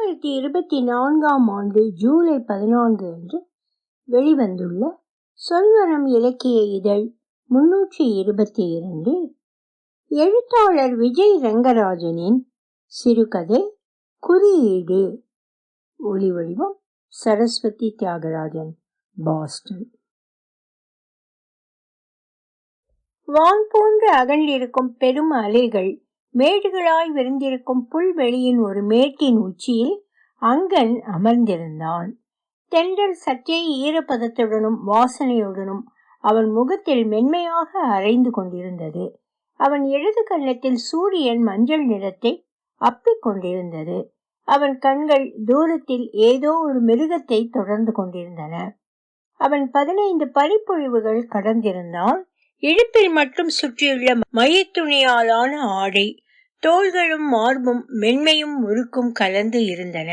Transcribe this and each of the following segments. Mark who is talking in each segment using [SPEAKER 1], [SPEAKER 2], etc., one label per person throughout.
[SPEAKER 1] இரண்டாயிரத்தி இருபத்தி நான்காம் ஆண்டு ஜூலை பதினான்கு அன்று வெளிவந்துள்ள சொல்வனம் இலக்கிய இதழ் முன்னூற்றி இருபத்தி இரண்டில் எழுத்தாளர் விஜய் ரங்கராஜனின் சிறுகதை குறியீடு. ஒளி வடிவம் சரஸ்வதி தியாகராஜன் பாஸ்டன். வான் போன்று அகன்றிருக்கும் பெரும் அலைகள் மேடுகளாய் விரிந்திருக்கும் புல்வெளியின் ஒரு மேட்டின் உச்சியில் அங்கன் அமர்ந்திருந்தான். தென்றல் சற்றே ஈரப்பதத்துடனும் வாசனையுடனும் அவன் முகத்தில் மென்மையாக அரைந்து கொண்டிருந்தது. அவன் இடது கன்னத்தில் சூரியன் மஞ்சள் நிறத்தை அப்பிக் கொண்டிருந்தது. அவன் கண்கள் தூரத்தில் ஏதோ ஒரு மிருகத்தை தொடர்ந்து கொண்டிருந்தன. அவன் பதினைந்து பனிப்பொழிவுகள் கடந்திருந்தான். இடுப்பில் மட்டும் சுற்றியுள்ள மையத்துணியாலான ஆடை தோள்களும் மார்பும் மென்மையும் முறுக்கும் கலந்து இருந்தன.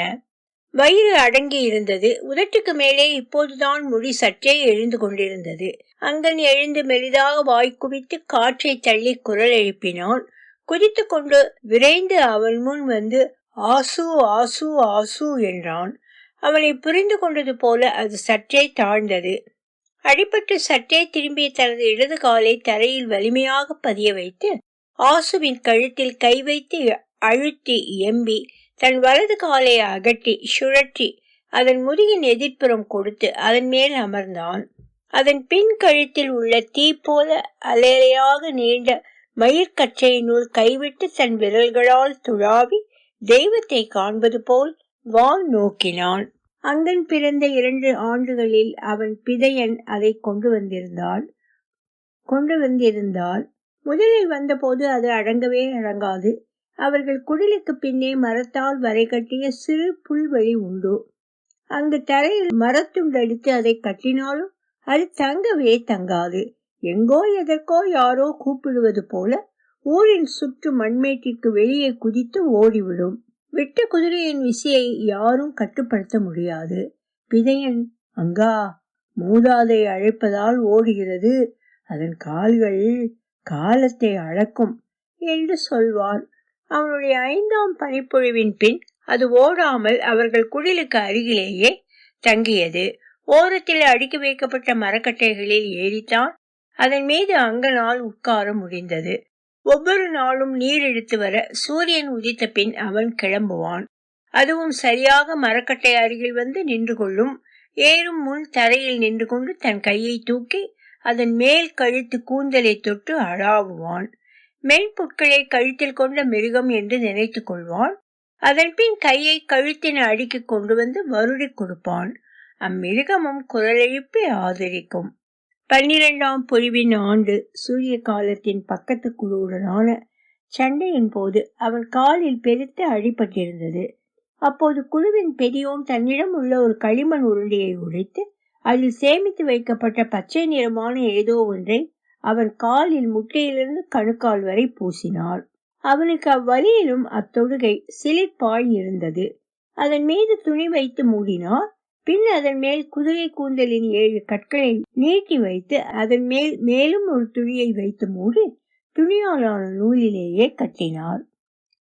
[SPEAKER 1] வயிறு அடங்கி இருந்தது. உதட்டுக்கு மேலே இப்போதுதான் முடி சற்றே எழுந்து கொண்டிருந்தது. அங்கன் எழுந்து மெலிதாக வாய் குவித்து காற்றை தள்ளி குரல் எழுப்பினான் குதித்து கொண்டு விரைந்து அவன் முன் வந்து ஆசு ஆசு ஆசு என்றான். அவனை புரிந்து கொண்டது போல அது சற்றே தாழ்ந்தது. அடிபட்டு சற்றே திரும்பிய தனது இடது காலை தரையில் வலிமையாக பதிய வைத்து ஆசுவின் கழுத்தில் கை வைத்து அழுத்தி எம்பி தன் வலது காலை அகட்டி சுழற்றி அதன் முதுகின் எதிர்ப்புறம் கொடுத்து அதன் மேல் அமர்ந்தான். அதன் பின் கழுத்தில் உள்ள தீ போல அலையலையாக நீண்ட மயிர்கச்சையினுள் கைவிட்டு தன் விரல்களால் துழாவி தெய்வத்தை காண்பது போல் வான் நோக்கினான். அங்கன் பிறந்த இரண்டு ஆண்டுகளில் அவன் பிதையன் அதை கொண்டு வந்திருந்தான் கொண்டு வந்திருந்தால் முதலில் வந்தபோது அது அடங்கவே அடங்காது. அவர்கள் குடிலுக்கு பின்னே மரத்தால் வரை கட்டிய சிறு புல்வெளி உண்டு. அங்கு தரையில் மரத்துண்டடித்து அதை கட்டினாலும் அது தங்கவே தங்காது. எங்கோ எதற்கோ யாரோ கூப்பிடுவது போல ஊரின் சுற்று மண்மேட்டிற்கு வெளியே குதித்து ஓடிவிடும். விட்ட குதிரையின் விசையை யாரும் கட்டுப்படுத்த முடியாது. பிதையன் அங்கா மூதாதை அழைப்பதால் ஓடுகிறது. அதன் கால்கள் காலத்தை அளக்கும் என்று சொல்வார் அவனுடைய ஐந்தாம் பனிப்பொழிவின் பின் அது ஓடாமல் அவர்கள் குடிலுக்கு அருகிலேயே தங்கியது. ஓரத்தில் அடுக்கி வைக்கப்பட்ட மரக்கட்டைகளில் ஏறித்தான். அதன் மீது அங்கனால் உட்கார முடிந்தது. ஒவ்வொரு நாளும் நீர் எடுத்து வர சூரியன் உதித்த பின் அவன் கிளம்புவான். அதுவும் சரியாக மரக்கட்டை அருகில் வந்து நின்று கொள்ளும். ஏறும் முன் தரையில் நின்று கொண்டு தன் கையை தூக்கி அதன் மேல் கழுத்து கூந்தலை தொட்டு அழாவுவான். மென்புட்களை கழுத்தில் கொண்ட மிருகம் என்று நினைத்துக் கொள்வான். அதன்பின் கையை கழுத்தின அடிக்கு கொண்டு வந்து வருடி கொடுப்பான். அம்மிருகமும் குரலெழுப்பி ஆதரிக்கும். பன்னிரெண்டாம் பொழிவின் ஆண்டு சூரிய காலத்தின் பக்கத்து குழுவுடனான சண்டையின் போது அவன் காலில் பெருத்து அடிபட்டிருந்தது. அப்போது குழுவின் பெரியோன் தன்னிடம் உள்ள ஒரு களிமண் உருண்டையை உடைத்து அதில் சேமித்து வைக்கப்பட்ட பச்சை நிறமான ஏதோ ஒன்றை அவன் காலில் முட்டையிலிருந்து கணுக்கால் வரை பூசினார் அவனுக்கு அவ்வழியிலும் அத்தொடுகை சிலிர்ப்பாய் இருந்தது. அதன் மீது துணி வைத்து மூடினார் பின் அதன் மேல் குதிரை கூந்தலின் ஏழு கற்களை நீட்டி வைத்து அதன் மேல் மேலும் ஒரு துணியை வைத்து மூடி துணியாலான நூலிலேயே கட்டினார்.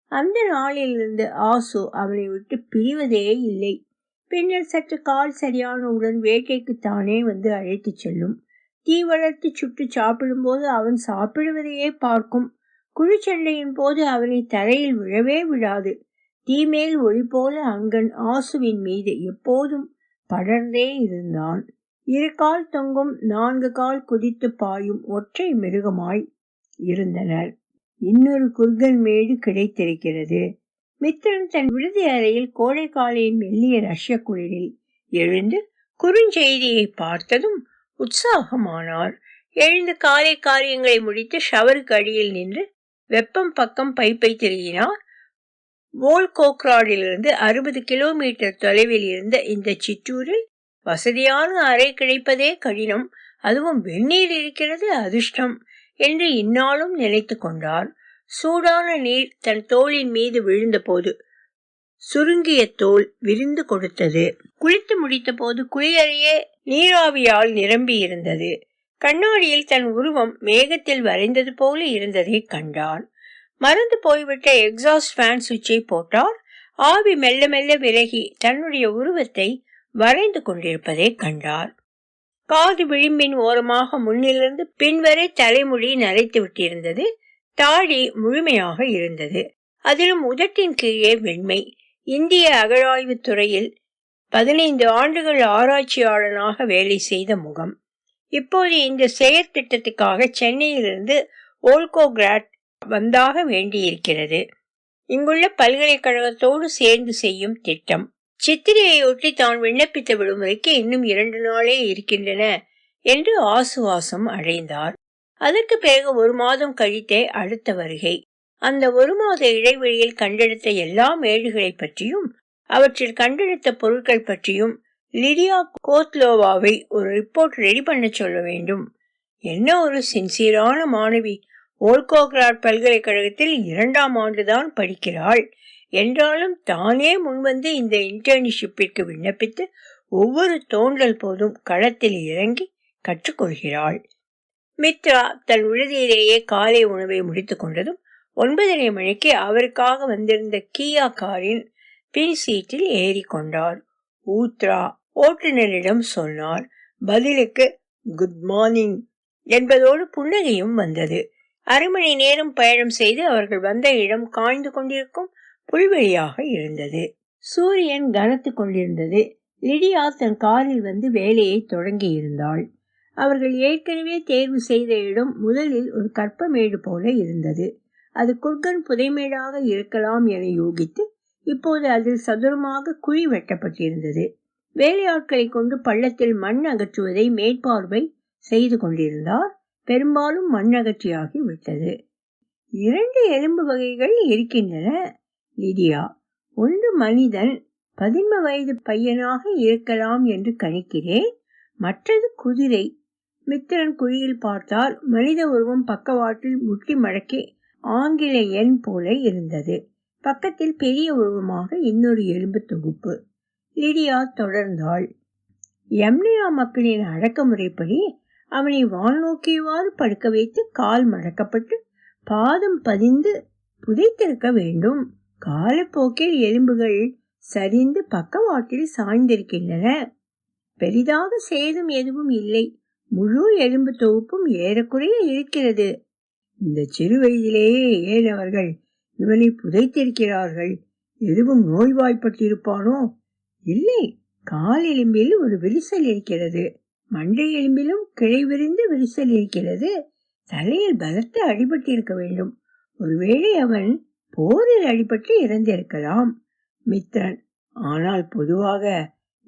[SPEAKER 1] அந்த நாளிலிருந்து ஆசு அவனை விட்டு பிரிவதே இல்லை. பின்னர் சற்று கால் சரியானவுடன் வேட்டைக்கு தானே வந்து அழைத்துச் செல்லும். தீ வளர்த்து சுட்டு சாப்பிடும்போது அவன் சாப்பிடுவதையே பார்க்கும். குழிச்சண்டையின் போது அவனை தரையில் விழவே விடாது. தீமேல் ஒளி போல அங்கன் ஆசுவின் மீது எப்போதும் படர்ந்தே இருந்தான். இரு கால் தொங்கும் நான்கு கால் குதித்து பாயும் ஒற்றை மிருகமாய் இருந்தனர். இன்னொரு குர்கன் மேடு கிடைத்திருக்கிறது. மித்திரன் தன் விடுதி அறையில் கோடைக்காலையின் மெல்லிய ரஷ்ய குளிரில் எழுந்து குறுஞ்செய்தியை பார்த்ததும் உற்சாகமானார். எழுந்து காலை காரியங்களை முடித்து ஷவருக்கு அடியில் நின்று வெப்பம் பக்கம் பைப்பை திருகினார். வோல்கோக்ராடிலிருந்து அறுபது கிலோமீட்டர் தொலைவில் இருந்த இந்த சிற்றூரில் வசதியான அறை கிடைப்பதே கடினம். அதுவும் வெந்நீர் இருக்கிறது அதிர்ஷ்டம் என்று இந்நாளும் நினைத்து கொண்டார் சூடான நீர் தன் தோளின் மீது விழுந்தபோது சுருங்கிய தோல் விரிந்து கொடுத்தது. குளித்து முடித்த போது குளியறையே நீராவியால் நிரம்பி இருந்தது கண்ணாடியில் தன் உருவம் மேகத்தில் வரைந்தது போல இருந்ததை கண்டான். மறந்து போய்விட்ட எக்ஸாஸ்ட் ஃபேன் சுவிட்சை போட்டார் ஆவி மெல்ல மெல்ல விலகி தன்னுடைய உருவத்தை வரைந்து கொண்டிருப்பதை கண்டார். காது விளிம்பின் ஓரமாக முன்னிலிருந்து பின்வரை தலைமுடி நரைத்து விட்டிருந்தது. தாடி முழுமையாக இருந்தது. அதிலும் உதட்டின் கீழே வெண்மை. இந்திய அகழாய்வு துறையில் பதினைந்து ஆண்டுகள் ஆராய்ச்சியாளனாக வேலை செய்த முகம். இப்போது இந்த செயற்திட்டத்துக்காக சென்னையிலிருந்து ஓல்கோகிராட் வந்தாக வேண்டியிருக்கிறது. இங்குள்ள பல்கலைக்கழகத்தோடு சேர்ந்து செய்யும் திட்டம். சித்திரையொட்டி தான் விண்ணப்பித்த விடுமுறைக்கு இன்னும் இரண்டு நாளே இருக்கின்றன என்று ஆசுவாசம் அடைந்தார். அதற்கு பிறகு ஒரு மாதம் கழித்தே அடுத்த வருகை. அந்த ஒரு மாத இடைவெளியில் கண்டெடுத்த எல்லா மேடுகளை பற்றியும் அவற்றில் கண்டெடுத்த பொருட்கள் பற்றியும் லிடியா கோத்லோவாவை ஒரு ரிப்போர்ட் ரெடி பண்ண சொல்ல வேண்டும். என்ன ஒரு சின்சியரான மாணவி! ஓல்கோகிராட் பல்கலைக்கழகத்தில் இரண்டாம் ஆண்டுதான் படிக்கிறாள். என்றாலும் தானே முன்வந்து இந்த இன்டர்ன்ஷிப்பிற்கு விண்ணப்பித்து ஒவ்வொரு தோன்றல் போதும் களத்தில் இறங்கி கற்றுக்கொள்கிறாள். மித்ரா தன் விடுதியிலேயே காலை உணவை முடித்துக் கொண்டதும் ஒன்பதரை மணிக்கு அவருக்காக வந்திருந்த கியா காரின் பின் சீட்டில் ஏறி கொண்டார். ஊத்ரா ஓட்டுநரிடம் சொன்னார் பதிலுக்கு குட் மார்னிங் என்பதோடு புன்னகையும் வந்தது. அரை மணி நேரம் பயணம் செய்து அவர்கள் வந்த இடம் காய்ந்து கொண்டிருக்கும் புல்வெளியாக இருந்தது. சூரியன் கனத்து கொண்டிருந்தது. லிடியா தன் காரில் வந்து வேலையை தொடங்கி இருந்தாள். அவர்கள் ஏற்கனவே தேர்வு செய்த இடம் முதலில் ஒரு கற்பமேடு போல இருந்தது. அது குர்கன் புதைமேடாக இருக்கலாம் என யோகித்து இப்போது அதில் சதுரமாக குழி வெட்டப்பட்டிருந்தது. வேலையாட்களை கொண்டு பள்ளத்தில் மண் அகற்றுவதை மேற்பார்வை செய்து கொண்டிருந்தார். பெரும்பாலும் மண்ணகற்றியாகி விட்டது இரண்டு எலும்பு வகைகள் இருக்கின்றன. லிடியா ஒன்று மனிதன் பதின்ம வயது பையனாக இருக்கலாம் என்று கணிக்கிறேன். மற்றது குதிரை. மித்திரன் குழியில் பார்த்தால் மனித உருவம் பக்கவாட்டில் முட்டி மடக்கி ஆங்கில எண் போல இருந்தது. பக்கத்தில் பெரிய உருவமாக இன்னொரு எலும்பு தொகுப்பு. லிடியா தொடர்ந்தாள். எம்னியா மக்களின் அடக்குமுறைப்படி அவனை வால்நோக்கியவாறு படுக்க வைத்து கால் மடக்கப்பட்டு பாதம் பதிந்து புதைத்திருக்க வேண்டும். காலப்போக்கில் எலும்புகள் சரிந்து பக்கவாட்டில் சாய்ந்திருக்கின்றன. பெரிதாக சேதம் எதுவும் இல்லை. முழு எலும்பு தொகுப்பும் ஏறக்குறைய இருக்கிறது. இந்த சிறு வயதிலேயே ஏன் இவனை புதைத்திருக்கிறார்கள். எதுவும் நோய்வாய்ப்பட்டிருப்பானோ? இல்லை. கால் எலும்பில் ஒரு விரிசல் இருக்கிறது. மண்டை எலும்பிலும் கிளை விரிந்து விரிசல் இருக்கிறது. தலையில் பலத்த அடிபட்டிருக்க வேண்டும். ஒருவேளை அவன் போரில் அடிபட்டு இறந்திருக்கலாம். மித்ரன் ஆனால் பொதுவாக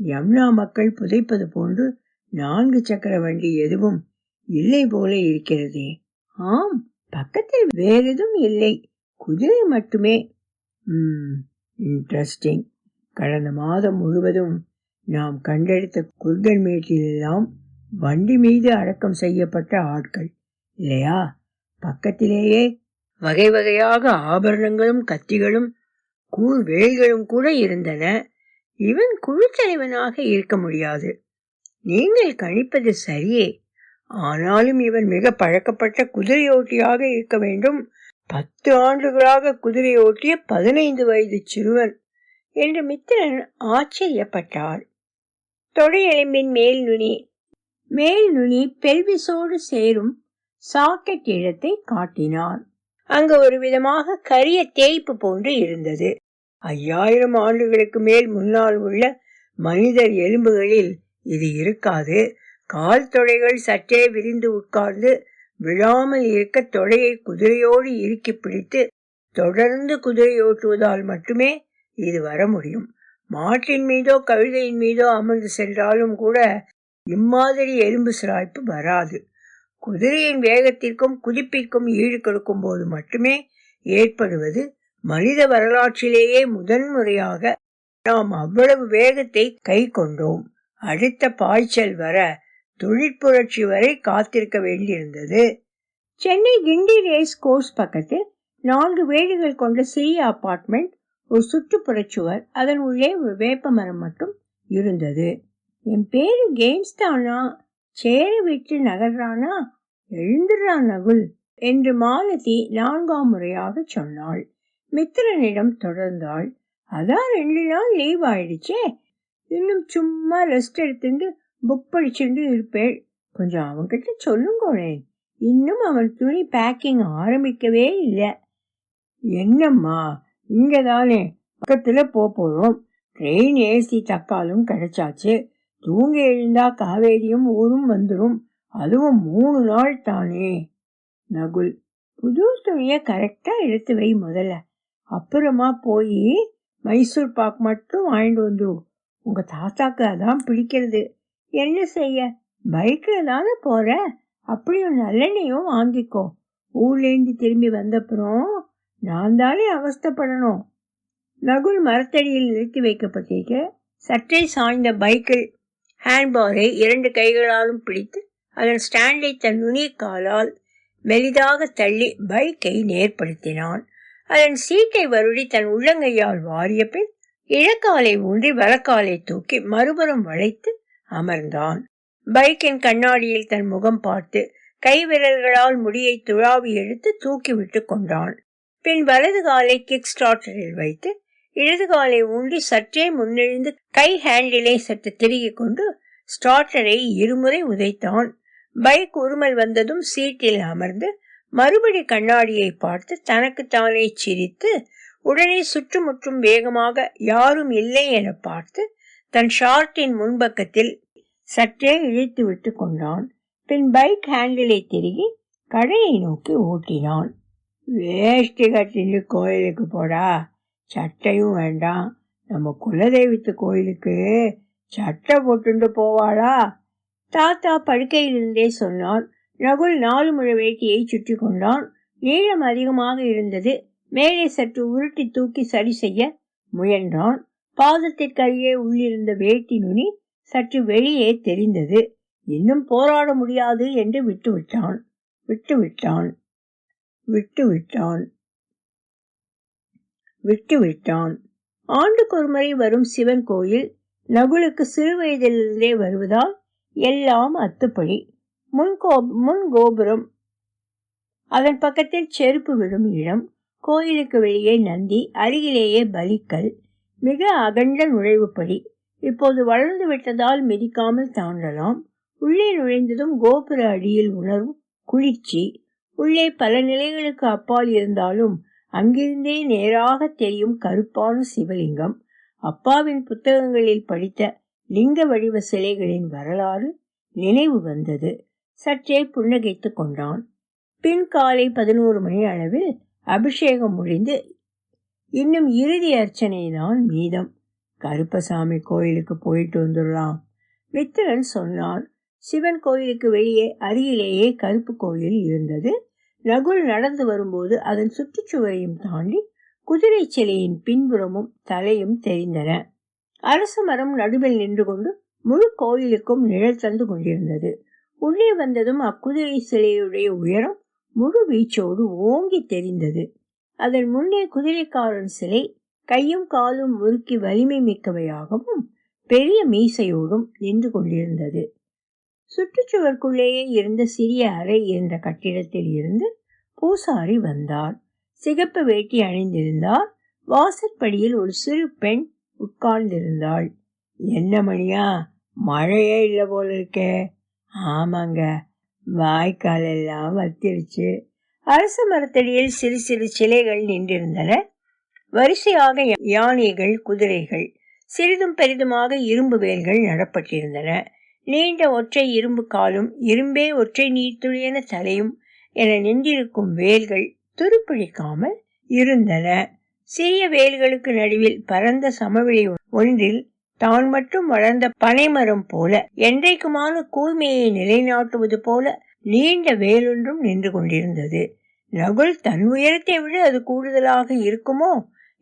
[SPEAKER 1] யம்னா மக்கள் புதைப்பது போன்று நான்கு சக்கர வண்டி எதுவும் இல்லை போல இருக்கிறதே. ஆம் பக்கத்தில் வேறெதும் இல்லை. குதிரை மட்டுமே. இன்ட்ரெஸ்டிங் கடந்த மாதம் முழுவதும் நாம் கண்டெடுத்த குர்கன் மேட்டிலெல்லாம் வண்டி மீது அடக்கம் செய்யப்பட்ட ஆட்கள் இல்லையா? பக்கத்திலேயே வகை வகையாக ஆபரணங்களும் கத்திகளும் கூழ் வேல்களும் கூட இருந்தன. இவன் குழுத்தலைவனாக இருக்க முடியாது. நீங்கள் கணிப்பது சரியே. ஆனாலும் இவன் மிக பழக்கப்பட்ட குதிரையோட்டியாக இருக்க வேண்டும். பத்து ஆண்டுகளாக குதிரையோட்டிய பதினைந்து வயது சிறுவன் என்று மித்திரன் ஆச்சரியப்பட்டார் தொடையெலும்பின் மேல் நுனி. மேல் நுனி பெல்விசோடு சேரும் சாக்கெட் இடத்தை காட்டினார். அங்கு ஒரு விதமாக கரிய தேய்ப்பு போன்று இருந்தது. ஐயாயிரம் ஆண்டுகளுக்கு மேல் முன்னால் உள்ள மனிதர் எலும்புகளில் இது இருக்காது. கால் தொடைகள் சற்றே விரிந்து உட்கார்ந்து விழாமல் இருக்க தொடையை குதிரையோடு இறுக்கி பிடித்து தொடர்ந்து குதிரை ஓட்டுவதால் மட்டுமே இது வர முடியும். மாட்டின் மீதோ கழுதையின் மீதோ அமர்ந்து சென்றாலும் கூட இம்மாதிரி எலும்பு சிராய்ப்பு வராது. குதிரையின் வேகத்திற்கும் குதிப்பிற்கும் ஈடு கொடுக்கும் போது மட்டுமே ஏற்படுவது மனித வரலாற்றிலேயே முதன்முறையாக நாம் அவ்வளவு வேகத்தை கை கொண்டோம். அடுத்த பாய்ச்சல் வர தொழிற்புரட்சி வரை காத்திருக்க வேண்டியிருந்தது. சென்னை கிண்டி ரேஸ் கோர்ஸ் பக்கத்தில் நான்கு வீடுகள் கொண்ட சிறிய அபார்ட்மெண்ட் ஒரு சுற்றுப்புறச்சுவர் அதன் உள்ளே ஒரு வேப்ப மரம் மட்டும் இருந்தது. என் பேரு கேம்ஸ் தானா சேர விட்டு நகர்றானா? எழுந்துடுறான் நகுல் என்று மாலதி நான்காம் முறையாக சொன்னாள். மித்திரனிடம் தொடர்ந்தாள். அதான் ரெண்டு நாள் லீவ் ஆயிடுச்சே. இன்னும் சும்மா ரெஸ்ட் எடுத்துட்டு புக் படிச்சுட்டு இருப்பேன் கொஞ்சம் அவன்கிட்ட சொல்லுங்களேன் இன்னும் அவன் துணி பேக்கிங் ஆரம்பிக்கவே இல்லை. என்னம்மா? இங்கே தானே பக்கத்தில் போகிறோம் ட்ரெயின் ஏசி தக்காலும் கிடைச்சாச்சு. தூங்கி எழுந்தா காவேரியும் ஊரும் வந்துடும் அதுவும் மூணு நாள் தானே. நகுல் புது துணியை கரெக்டாக எடுத்து வை முதல்ல. அப்புறமா போய் மைசூர் பாக் மட்டும் வாங்கிட்டு வந்துடும் உங்கள் தாத்தாக்கு அதான் பிடிக்கிறது. என்ன செய்ய? பைக்கில் தானே போகிற அப்படியும் நல்லெண்ணையும் வாங்கிக்கோ. ஊர்லேருந்து திரும்பி வந்தப்புறம் நான் தானே அவஸ்தப்படணும். நகுல் மரத்தடியில் நிறுத்தி வைக்கப்பட்டிருக்க சற்றே சாய்ந்த பைக்கில் ஹேண்ட்பாரை இரண்டு கைகளாலும் பிடித்து அதன் ஸ்டாண்டை தன் நுனி காலால் மெலிதாக தள்ளி பைக்கை நேர்படுத்தினான். அதன் சீட்டை வருடி தன் உள்ளங்கையால் வாரிய பின் இழக்காலை ஊன்றி வலக்காலை தூக்கி மறுபுறம் வளைத்து அமர்ந்தான். பைக்கின் கண்ணாடியில் தன் முகம் பார்த்து கை விரல்களால் முடியை துழாவி எடுத்து தூக்கிவிட்டு கொண்டான். பின் வலது காலை கிக் ஸ்டார்டரில் வைத்து இடது காலை ஊன்றி சற்றே முன்னெழுந்து கை ஹேண்டிலை சற்று திருகிக் கொண்டு ஸ்டார்டரை இருமுறை உதைத்தான். பைக் உருமல் வந்ததும் சீட்டில் அமர்ந்து மறுபடி கண்ணாடியை பார்த்து தனக்குத்தானே சிரித்து உடனே சுற்றுமுற்றும் வேகமாக யாரும் இல்லை என பார்த்து தன் ஷார்ட்டின் முன்பக்கத்தில் சற்றே இழுத்து விட்டு கொண்டான். பின் பைக் ஹேண்டிலை திருகி கடையை நோக்கி ஓட்டினான். வேஷ்டி கட்டின்னு கோயிலுக்கு போடா. சட்டையும் வேண்டாம். நம்ம குலதெய்வத்து கோயிலுக்கு சட்டை போட்டுண்டு போவாளா? தாத்தா படுக்கையிலிருந்தே சொன்னார் ரகுல் நாலு முழ வேட்டியை சுற்றி கொண்டான். நீளம் அதிகமாக இருந்தது. மேலே சற்று உருட்டி தூக்கி சரி செய்ய முயன்றான். பாதத்திற்கருகே உள்ளிருந்த வேட்டி நுனி சற்று வெளியே தெரிந்தது. இன்னும் போராட முடியாது என்று விட்டுவிட்டான். விட்டுவிட்டான். விட்டுவிட்டான். விட்டுவிட்டான். ஆண்டுக்கு ஒருமுறை வரும் சிவன் கோயில் நகுலுக்கு சிறு வயதிலிருந்தே வருவதால் எல்லாம் அத்துப்படி. முன் கோ முன் கோபுரம். அதன் பக்கத்தில் செருப்பு விடும் இடம். கோயிலுக்கு வெளியே நந்தி அருகிலேயே பலிக்கல். மிக அகண்ட நுழைவுப்படி. இப்போது வளர்ந்து விட்டதால் மிதிக்காமல் தாண்டலாம். உள்ளே நுழைந்ததும் கோபுர அடியில் உணரும் குளிர்ச்சி. உள்ளே பல நிலைகளுக்கு அப்பால் இருந்தாலும் அங்கிருந்தே நேராக தெரியும் கருப்பான சிவலிங்கம். அப்பாவின் புத்தகங்களில் படித்த லிங்க வடிவ சிலைகளின் வரலாறு நினைவு வந்தது. சற்றே புன்னகைத்துக் கொண்டான். பின் காலை பதினோரு மணி அளவில் அபிஷேகம் முடிந்து இன்னும் இறுதி அர்ச்சனை தான் மீதம். கருப்பசாமி கோயிலுக்கு போயிட்டு வந்துடலாம். மித்திரன் சொன்னான் சிவன் கோயிலுக்கு வெளியே அருகிலேயே கருப்பு கோயில் இருந்தது. நகுல் நடந்து வரும்போது அதன் சுற்றுச்சுவரையும் தாண்டி குதிரை சிலையின் பின்புறமும் தலையும் தெரிந்தன. அரச மரம் நடுவில் நின்று கொண்டு முழு கோயிலுக்கும் நிழல் தந்து கொண்டிருந்தது. உள்ளே வந்ததும் அக்குதிரை சிலையுடைய உயரம் முழு வீச்சோடு ஓங்கி தெரிந்தது. அதன் முன்னே குதிரைக்காரன் சிலை கையும் காலும் முறுக்கி வலிமை மிக்கவையாகவும் பெரிய மீசையோடும் நின்று கொண்டிருந்தது. சுற்றுச்சுவருக்குள்ளேயே இருந்த சிறிய அறை இருந்த கட்டிடத்தில் இருந்து பூசாரி வந்தார் சிகப்பு வேட்டி அணிந்திருந்தார் வாசற்படியில் ஒரு சிறு பெண் உட்கார்ந்திருந்தாள். என்ன மணியா மழையே இல்லை போல இருக்கே ஆமாங்க வாய்க்கால் எல்லாம் வத்திருச்சு. அரச மரத்தடியில் சிறு சிறு சிலைகள் நின்றிருந்தன. வரிசையாக யானைகள் குதிரைகள் சிறிதும் பெரிதுமாக இரும்பு வேல்கள் நடப்பட்டிருந்தன. நீண்ட ஒற்றை இரும்பு காலும் இரும்பே ஒற்றை நீர்த்துளியன தலையும் என நின்றிருக்கும் வேல்கள் துருப்பிடிக்காமல் இருந்தன. சிறிய வேல்களுக்கு நடுவில் பரந்த சமவெளி ஒன்றில் தான் மட்டும் வளர்ந்த பனைமரம் போல என்றைக்குமான கூர்மையை நிலைநாட்டுவது போல நீண்ட வேலொன்றும் நின்று கொண்டிருந்தது. நகுல் தன் உயரத்தை விட அது கூடுதலாக இருக்குமோ?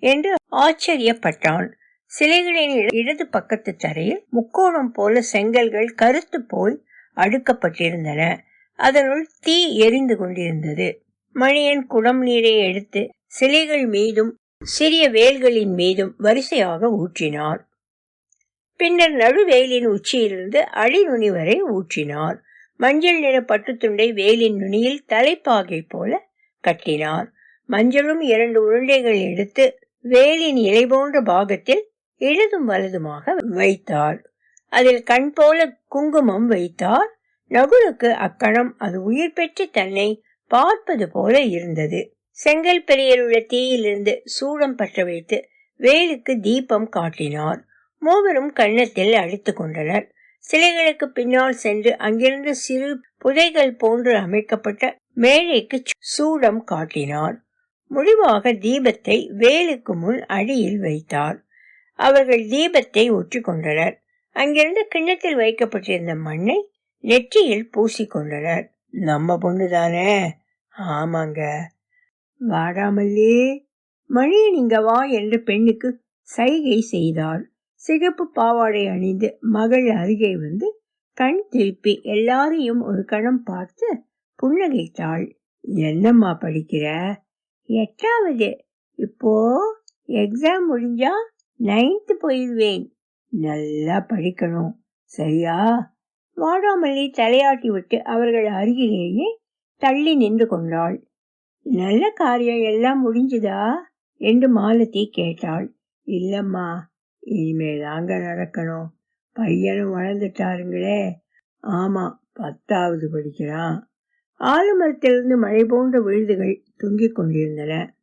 [SPEAKER 1] என்று ஆச்சரியப்பட்டான். சிலைகளின் இடது பக்கத்து தரையில் முக்கோணம் போல செங்கல்கள் கருத்து போல் அடுக்கப்பட்டிருந்தன. அதனுள் தீ எரிந்து கொண்டிருந்தது. மணியன் குடம் நீரை எடுத்து சிலைகள் மீதும் சிறிய வேல்களின் மீதும் வரிசையாக ஊற்றினார் பின்னர் நடுவேலின் உச்சியிலிருந்து அடிநுனி வரை ஊற்றினார் மஞ்சள் நிற பட்டுத்துண்டை வேலின் நுனியில் தலைப்பாகை போல கட்டினார் மஞ்சளும் இரண்டு உருண்டைகள் எடுத்து வேலின் இலை போன்ற பாகத்தில் இடதும் வலதுமாக வைத்தார் அதில் கண் போல குங்குமம் வைத்தார் நகுலுக்கு அக்கணம் அது உயிர் பெற்று தன்னை பார்ப்பது போல இருந்தது. செங்கல் பெரியில் உள்ள தீயிலிருந்து சூடம் பற்ற வைத்து வேலுக்கு தீபம் காட்டினார். மூவரும் கன்னத்தில் அடித்துக் கொண்டனர். சிலைகளுக்கு பின்னால் சென்று அங்கிருந்து சிறு புதைகள் போன்று அமைக்கப்பட்ட மேடைக்கு சூடம் காட்டினார். முடிவாக தீபத்தை வேலுக்கு முன் அடியில் வைத்தார். அவர்கள் தீபத்தை ஒற்றி கொண்டனர் அங்கிருந்து கிண்ணத்தில் வைக்கப்பட்டிருந்த மண்ணை நெற்றியில் பூசிக்கொண்டனர். நம்ம பொண்ணுதானே ஆமாங்க. வாடாமல்லே மணி நீங்க வா என்று பெண்ணுக்கு சைகை செய்தார் சிகப்பு பாவாடை அணிந்து மகள் அருகே வந்து கண் திருப்பி எல்லாரையும் ஒரு கணம் பார்த்து புன்னகைத்தாள். என்னம்மா படிக்கிற? எட்டாவது? இப்போ எக்ஸாம் முடிஞ்சா நைன்த்து போயிடுவேன். நல்லா படிக்கணும். சரியா? வாடாமல்லி தலையாட்டி விட்டு அவர்கள் அருகிலேயே தள்ளி நின்று கொண்டாள். நல்ல காரியம் எல்லாம் முடிஞ்சுதா? என்று மாலதி கேட்டாள். இல்லம்மா இனிமேதாங்க நடக்கணும். பையனும் வளர்ந்துட்டாருங்களே. ஆமா பத்தாவது படிக்கிறான். ஆலமரத்திலிருந்து மழை போன்ற விழுதுகள் தொங்கிக் கொண்டிருந்தன.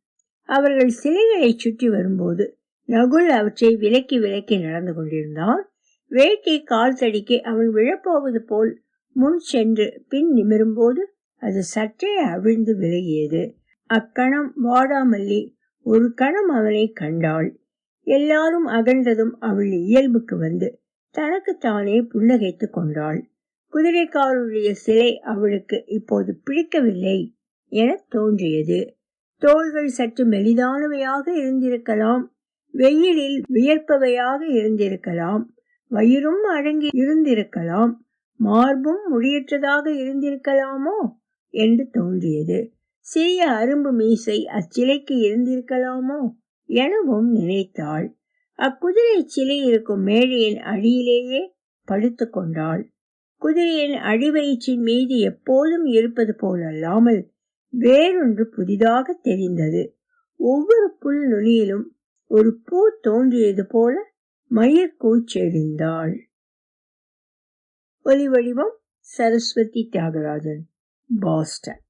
[SPEAKER 1] அவர்கள் சிலைகளை சுற்றி வரும்போது நகுல் அவற்றை விலக்கி விலக்கி நடந்து கொண்டிருந்தான். வேட்டி கால் தடிக்கு அவன் விழப்போவது போல் முன் சென்று பின் நிமிரும்போது அது சற்றே அவிழ்ந்து விலகியது. அக்கணம் வாடாமல்லி ஒரு கணம் அவனை கண்டாள். எல்லாரும் அகன்றதும் அவள் இயல்புக்கு வந்து தனக்குத்தானே புன்னகைத்துக் கொண்டாள். குதிரைக்காரருடைய சிலை அவளுக்கு இப்போது பிடிக்கவில்லை என தோன்றியது. தோள்கள் சற்று மெலிதானவையாக இருந்திருக்கலாம். வெயிலில் வியர்ப்பவையாக இருந்திருக்கலாம் வயிறும் அடங்கி இருந்திருக்கலாம் மார்பும் முடியற்றதாக இருந்திருக்கலாமோ என்று தோன்றியது. சிறிய அரும்பு மீசை அச்சிலைக்கு இருந்திருக்கலாமோ எனவும் நினைத்தாள். அக்குதிரை சிலை இருக்கும் மேடையின் அடியிலேயே படுத்து கொண்டாள். குதிரையின் அடிவயிற்றின் மீது எப்போதும் இருப்பது போலல்லாமல் வேறொன்று புதிதாக தெரிந்தது. ஒவ்வொரு புல் நுனியிலும் ஒரு பூ தோன்றியது போல மயக்கூச்செறிந்தாள் ஒலி வடிவம் சரஸ்வதி தியாகராஜன் பாஸ்டன்.